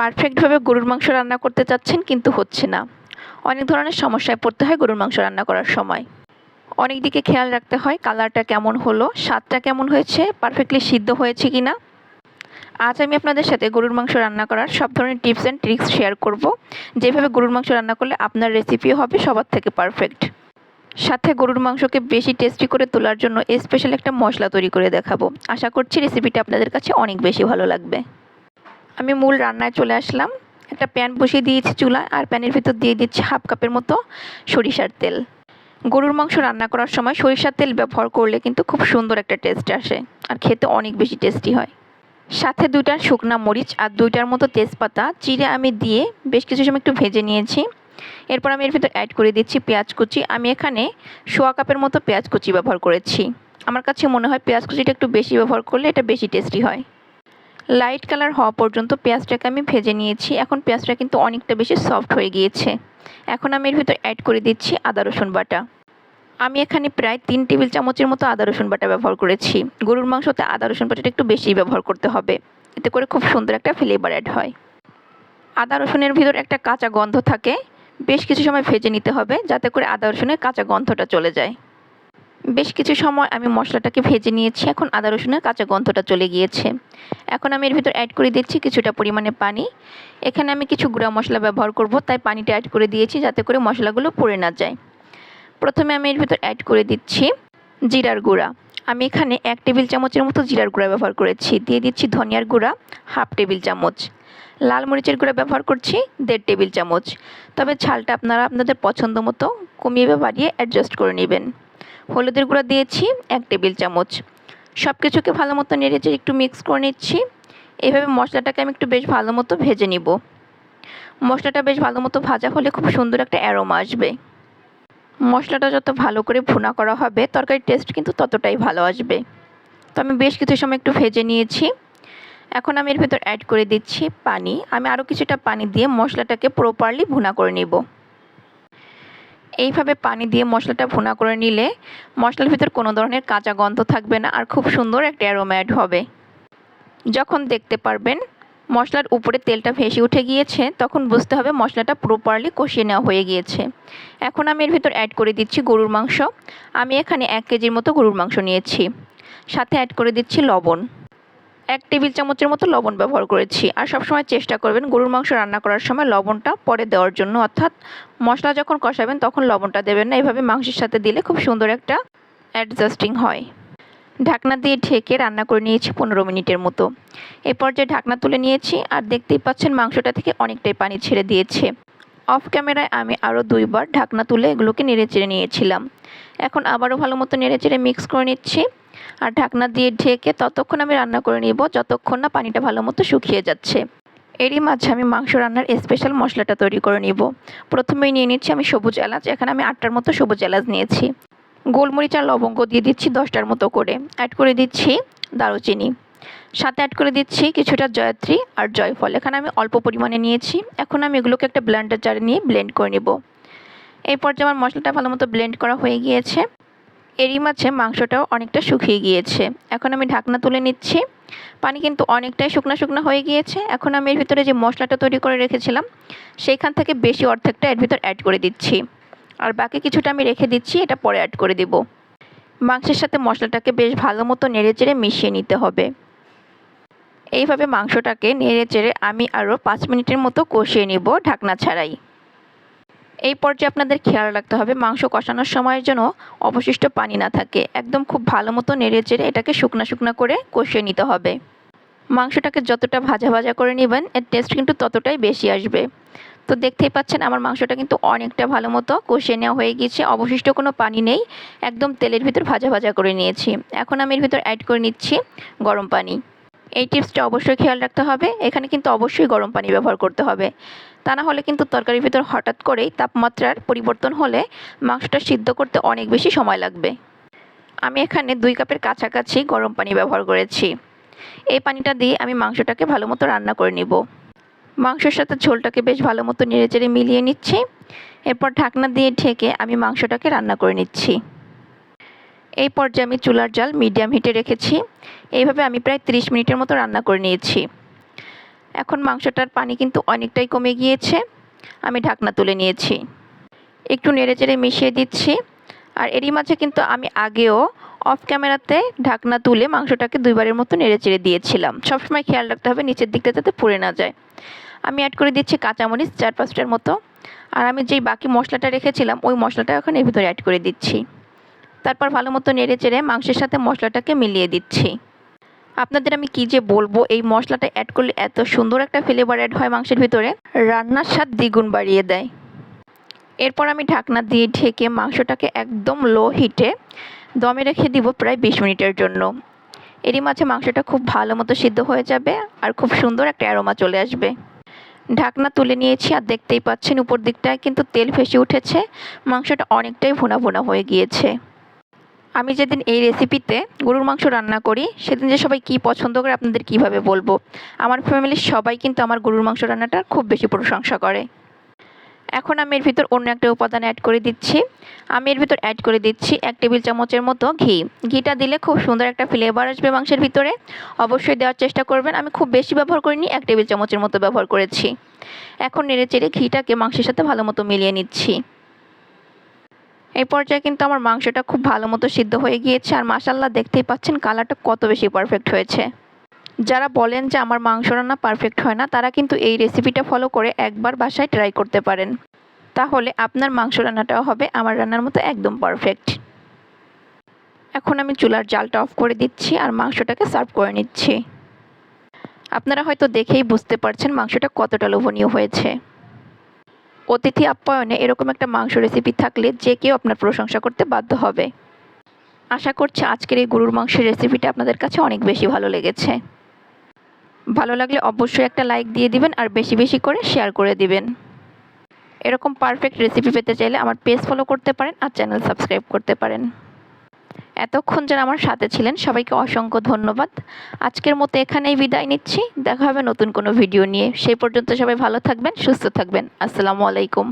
পারফেক্টভাবে গরুর মাংস রান্না করতে চাচ্ছেন কিন্তু হচ্ছে না। অনেক ধরনের সমস্যায় পড়তে হয় গরুর মাংস রান্না করার সময়। অনেক দিকে খেয়াল রাখতে হয় কালারটা কেমন হলো, স্বাদটা কেমন হয়েছে পারফেক্টলি সিদ্ধ হয়েছে কি না আজ আমি আপনাদের সাথে গরুর মাংস রান্না করার সব ধরনের টিপস অ্যান্ড ট্রিক্স শেয়ার করব। যেভাবে গরুর মাংস রান্না করলে আপনার রেসিপিও হবে সবার থেকে পারফেক্ট সাথে গরুর মাংসকে বেশি টেস্টি করে তোলার জন্য স্পেশাল একটা মশলা তৈরি করে দেখাবো। আশা করছি রেসিপিটা আপনাদের কাছে অনেক বেশি ভালো লাগবে। আমি মূল রান্নায় চলে আসলাম। একটা প্যান বসিয়ে দিয়েছি চুলা আর প্যানের ভিতর দিয়ে দিচ্ছি হাফ কাপের মতো সরিষার তেল। গরুর মাংস রান্না করার সময় সরিষার তেল ব্যবহার করলে কিন্তু খুব সুন্দর একটা টেস্ট আসে আর খেতে অনেক বেশি টেস্টি হয়। সাথে দুইটা শুকনা মরিচ আর দুইটার মতো তেজপাতা চিড়ে আমি দিয়ে বেশ কিছু সময় একটু ভেজে নিয়েছি। এরপর আমি এর ভিতর অ্যাড করে দিচ্ছি পেঁয়াজ কুচি। আমি এখানে সোয়া কাপের মতো পেঁয়াজ কুচি ব্যবহার করেছি। আমার কাছে মনে হয় পেঁয়াজ কুচিটা একটু বেশি ব্যবহার করলে এটা বেশি টেস্টি হয়। লাইট কালার হওয়া পর্যন্ত পেঁয়াজটাকে আমি ভেজে নিয়েছি। এখন পেঁয়াজটা কিন্তু অনেকটা বেশি সফট হয়ে গিয়েছে। এখন আমি এর ভিতর অ্যাড করে দিচ্ছি আদা, রসুন বাটা। আমি এখানে প্রায় তিন টেবিল চামচের মতো আদা, রসুন বাটা ব্যবহার করেছি। গরুর মাংসতে আদা, রসুন বাটাটা একটু বেশি ব্যবহার করতে হবে। এতে করে খুব সুন্দর একটা ফ্লেভার অ্যাড হয়। আদা, রসুনের ভিতর একটা কাঁচা গন্ধ থাকে। বেশ কিছু সময় ভেজে নিতে হবে যাতে করে আদা, রসুনের কাঁচা গন্ধটা চলে যায়। বেশ কিছু সময় আমি মশলাটাকে ভেজে নিয়েছি। এখন আদা, রসুনের কাঁচা গন্ধটা চলে গিয়েছে। এখন আমি এর ভিতর অ্যাড করে দিচ্ছি কিছুটা পরিমাণে পানি। এখানে আমি কিছু গুঁড়া মশলা ব্যবহার করব, তাই পানিটা অ্যাড করে দিয়েছি যাতে করে মশলাগুলো পুড়ে না যায়। প্রথমে আমি এর ভিতর অ্যাড করে দিচ্ছি জিরার গুঁড়া। আমি এখানে এক টেবিল চামচের মতো জিরার গুঁড়া ব্যবহার করেছি। দিয়ে দিচ্ছি ধনিয়ার গুঁড়া, হাফ টেবিল চামচ। লাল মরিচের গুঁড়া ব্যবহার করছি দেড় টেবিল চামচ। তবে ঝালটা আপনারা আপনাদের পছন্দ মতো কমিয়ে বা বাড়িয়ে অ্যাডজাস্ট করে নেবেন। হলুদের গুঁড়া দিয়েছি, এক টেবিল চামচ। সব কিছুকে ভালো মতো নেড়ে একটু মিক্স করে নিচ্ছি। এইভাবে মশলাটাকে আমি একটু বেশ ভালো মতো ভেজে নিব। মশলাটা বেশ ভালো মতো ভাজা হলে খুব সুন্দর একটা অ্যারোমা আসবে। মশলাটা যত ভালো করে ভুনা করা হবে, তরকারির টেস্ট কিন্তু ততটাই ভালো আসবে। তো আমি বেশ কিছু সময় একটু ভেজে নিয়েছি। এখন আমি এর ভেতর অ্যাড করে দিচ্ছি পানি। আমি আরও কিছুটা পানি দিয়ে মশলাটাকে প্রপারলি ভুনা করে নিব। এইভাবে পানি দিয়ে মশলাটা ভুনা করে নিলে মশলার ভিতর কোনো ধরনের কাঁচা গন্ধ থাকবে না আর খুব সুন্দর একটা অ্যারোমা অ্যাড হবে। যখন দেখতে পারবেন মশলার উপরে তেলটা ভেসে উঠে গিয়েছে, তখন বুঝতে হবে মশলাটা প্রপারলি কষিয়ে নেওয়া হয়ে গিয়েছে। এখন আমি এর ভিতর অ্যাড করে দিচ্ছি গরুর মাংস। আমি এখানে এক কেজির মতো গরুর মাংস নিয়েছি। সাথে অ্যাড করে দিচ্ছি লবণ। এক টেবিল চামচের মতো লবণ ব্যবহার করেছি। আর সবসময় চেষ্টা করবেন গরুর মাংস রান্না করার সময় লবণটা পরে দেওয়ার জন্য। অর্থাৎ মশলা যখন কষাবেন তখন লবণটা দেবেন না। এভাবে মাংসের সাথে দিলে খুব সুন্দর একটা অ্যাডজাস্টিং হয়। ঢাকনা দিয়ে ঢেকে রান্না করে নিয়েছি পনেরো মিনিটের মতো। এই পর্যায়ে ঢাকনা তুলে নিয়েছি আর দেখতেই পাচ্ছেন মাংসটা থেকে অনেকটাই পানি ছেড়ে দিয়েছে। অফ ক্যামেরায় আমি আরও দুইবার ঢাকনা তুলে এগুলোকে নেড়ে চেড়ে নিয়েছিলাম। এখন আবারও ভালো মতো নেড়ে চেড়ে মিক্স করে নিচ্ছি। আর ঢাকনা দিয়ে ঢেকে ততক্ষণ আমি রান্না করে নিব, যতক্ষণ না পানিটা ভালো মতো শুকিয়ে যাচ্ছে। এরই মাঝে আমি মাংস রান্নার স্পেশাল মশলাটা তৈরি করে নিব। প্রথমেই নিয়ে নিচ্ছি আমি সবুজ এলাচ, এখানে আমি আটটার মতো সবুজ এলাচ নিয়েছি। গোলমরিচ আর লবঙ্গ দিয়ে দিচ্ছি দশটার মতো করে। অ্যাড করে দিচ্ছি দারুচিনি। সাথে অ্যাড করে দিচ্ছি কিছুটা জয়ত্রী আর জয়ফল। এখানে আমি অল্প পরিমাণে নিয়েছি। এখন আমি এগুলোকে একটা ব্লেন্ডার জারে নিয়ে ব্লেন্ড করে নেব। এই পর্যায়ে আমার মশলাটা ভালো মতো ব্লেন্ড করা হয়ে গিয়েছে এরই মাঝে মাংসটাও অনেকটা শুকিয়ে গিয়েছে। এখন আমি ঢাকনা তুলে নিচ্ছি। পানি কিন্তু অনেকটাই শুকনো শুকনো হয়ে গিয়েছে। এখন আমি এর ভিতরে যে মশলাটা তৈরি করে রেখেছিলাম, সেইখান থেকে বেশি অর্ধেকটা এর ভিতর অ্যাড করে দিচ্ছি। আর বাকি কিছুটা আমি রেখে দিচ্ছি, এটা পরে অ্যাড করে দেব। মাংসের সাথে মশলাটাকে বেশ ভালো মতো নেড়ে চেড়ে মিশিয়ে নিতে হবে। এইভাবে মাংসটাকে নেড়ে চেড়ে আমি আরও পাঁচ মিনিটের মতো কষিয়ে নিব ঢাকনা ছাড়াই। এই পর্যায়ে আপনাদের খেয়াল রাখতে হবে, মাংস কষানোর সময়ের জন্য অবশিষ্ট পানি না থাকে। একদম খুব ভালো মতো নেড়ে চেড়ে এটাকে শুকনা শুকনা করে কষিয়ে নিতে হবে। মাংসটাকে যতটা ভাজা ভাজা করে নেবেন, এর টেস্ট কিন্তু ততটাই বেশি আসবে। তো দেখতেই পাচ্ছেন, আমার মাংসটা কিন্তু অনেকটা ভালো মতো কষিয়ে নেওয়া হয়ে গিয়েছে। অবশিষ্ট কোনো পানি নেই, একদম তেলের ভিতর ভাজা ভাজা করে নিয়েছি। এখন আমি এর ভিতর অ্যাড করে নিচ্ছি গরম পানি। এই টিপসটা অবশ্যই খেয়াল রাখতে হবে। এখানে কিন্তু অবশ্যই গরম পানি ব্যবহার করতে হবে। তা না হলে কিন্তু তরকারির ভিতর হঠাৎ করেই তাপমাত্রার পরিবর্তন হলে মাংসটা সিদ্ধ করতে অনেক বেশি সময় লাগবে। আমি এখানে দুই কাপের কাছাকাছি গরম পানি ব্যবহার করেছি। এই পানিটা দিয়ে আমি মাংসটাকে ভালো মতো রান্না করে নিব। মাংসের সাথে ঝোলটাকে বেশ ভালো মতো নেড়ে চেড়ে মিলিয়ে নিচ্ছি। এরপর ঢাকনা দিয়ে ঢেকে আমি মাংসটাকে রান্না করে নিচ্ছি। এই পর্যায়ে আমি চুলার জাল মিডিয়াম হিটে রেখেছি। এইভাবে আমি প্রায় 30 মিনিটের মতো রান্না করে নিয়েছি। এখন মাংসটার পানি কিন্তু অনেকটাই কমে গিয়েছে। আমি ঢাকনা তুলে নিয়েছি। একটু নেড়ে চেড়ে মিশিয়ে দিচ্ছি। আর এরই মাঝে কিন্তু আমি আগেও অফ ক্যামেরাতে ঢাকনা তুলে মাংসটাকে দুইবারের মতো নেড়ে চেড়ে দিয়েছিলাম। সবসময় খেয়াল রাখতে হবে নিচের দিকটা যাতে পুড়ে না যায়। আমি অ্যাড করে দিচ্ছি কাঁচামরিচ চার পাঁচটার মতো। আর আমি যেই বাকি মশলাটা রেখেছিলাম, ওই মশলাটা এখন এর ভিতরে অ্যাড করে দিচ্ছি। তারপর ভালো মতো নেড়ে চেড়ে মাংসের সাথে মশলাটাকে মিলিয়ে দিচ্ছি। আপনাদের আমি কি যে বলব, এই মশলাটা অ্যাড করলে এত সুন্দর একটা ফ্লেভার অ্যাড হয় মাংসের ভিতরে। রান্নার স্বাদ দ্বিগুণ বাড়িয়ে দেয়। এরপর আমি ঢাকনা দিয়ে ঢেকে মাংসটাকে একদম লো হিটে দমে রেখে দিব প্রায় বিশ মিনিটের জন্য। এরই মাঝে মাংসটা খুব ভালো মতো সিদ্ধ হয়ে যাবে আর খুব সুন্দর একটা অ্যারোমা চলে আসবে। ঢাকনা তুলে নিয়েছি আর দেখতেই পাচ্ছেন উপর দিকটায় কিন্তু তেল ফেসে উঠেছে। মাংসটা অনেকটাই ভুনা ভুনা হয়ে গিয়েছে। আমি যেদিন এই রেসিপিতে গরুর মাংস রান্না করি, সেদিন যে সবাই কী পছন্দ করে আপনাদের কীভাবে বলব? আমার ফ্যামিলির সবাই কিন্তু আমার গরুর মাংস রান্নাটা খুব বেশি প্রশংসা করে। এখন আমি এর ভিতর অন্য একটা উপাদান অ্যাড করে দিচ্ছি। আমি এর ভিতর অ্যাড করে দিচ্ছি এক টেবিল চামচের মতো ঘি। ঘিটা দিলে খুব সুন্দর একটা ফ্লেভার আসবে মাংসের ভিতরে। অবশ্যই দেওয়ার চেষ্টা করবেন। আমি খুব বেশি ব্যবহার করিনি, এক টেবিল চামচের মতো ব্যবহার করেছি। এখন নেড়ে চেড়ে ঘিটাকে মাংসের সাথে ভালো মতো মিলিয়ে নিচ্ছি। এই পর্যায়ে কিন্তু আমার মাংসটা খুব ভালো মতো সিদ্ধ হয়ে গিয়েছে আর মাসাল্লাহ দেখতেই পাচ্ছেন কালারটা কত বেশি পারফেক্ট হয়েছে। যারা বলেন যে আমার মাংস রান্না পারফেক্ট হয় না, তারা কিন্তু এই রেসিপিটা ফলো করে একবার বাসায় ট্রাই করতে পারেন। তাহলে আপনার মাংস রান্নাটাও হবে, আমার রান্নার মতো একদম পারফেক্ট এখন আমি চুলার জালটা অফ করে দিচ্ছি আর মাংসটাকে সার্ভ করে নিচ্ছি। আপনারা হয়তো দেখেই বুঝতে পারছেন মাংসটা কতটা লোভনীয় হয়েছে। অতিথি আপ্যায়নে এরকম একটা মাংস রেসিপি থাকলে যে কেউ আপনার প্রশংসা করতে বাধ্য হবে। আশা করছি আজকের এই গরুর মাংসের রেসিপিটা আপনাদের কাছে অনেক বেশি ভালো লেগেছে। ভালো লাগলে অবশ্যই একটা লাইক দিয়ে দিবেন আর বেশি বেশি করে শেয়ার করে দিবেন। এরকম পারফেক্ট রেসিপি পেতে চাইলে আমার পেজ ফলো করতে পারেন আর চ্যানেল সাবস্ক্রাইব করতে পারেন। এতক্ষণ যারা আমার সাথে ছিলেন, সবাইকে অসংখ্য ধন্যবাদ। আজকের মতো এখানেই বিদায় নিচ্ছি। দেখা হবে নতুন কোনো ভিডিও নিয়ে। সেই পর্যন্ত সবাই ভালো থাকবেন, সুস্থ থাকবেন। আসসালামু আলাইকুম।